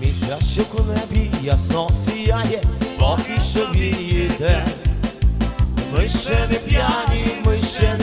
Місячок у небі ясно сіяє, поки що віє. Ми ще не п'яні, ми ще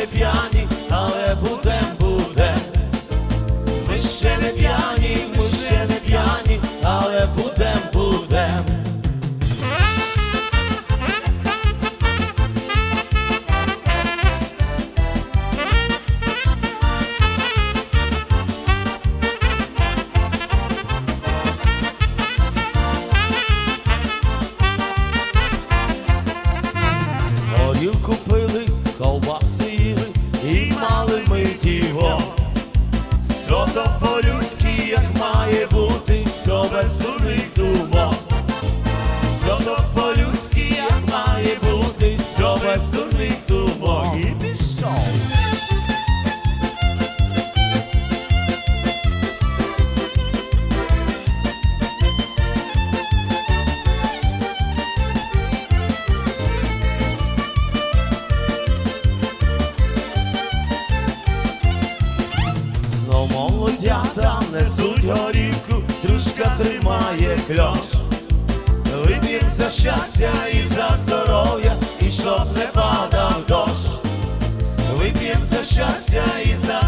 Все то по-людськи, як має бути, все без дурних несуть горілку, дружка тримає кльош. Вип'єм за щастя і за здоров'я, і щоб не падав дощ. Вип'єм за щастя і за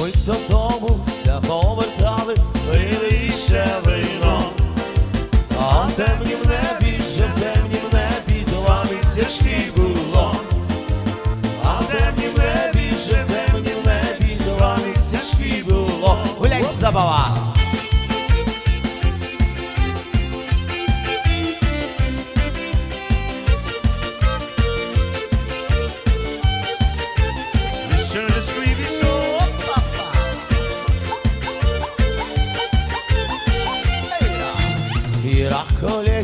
ми додому ся повертали, пили іще вино, а в темнім небі, вже в темнім небі два місячки call Kohle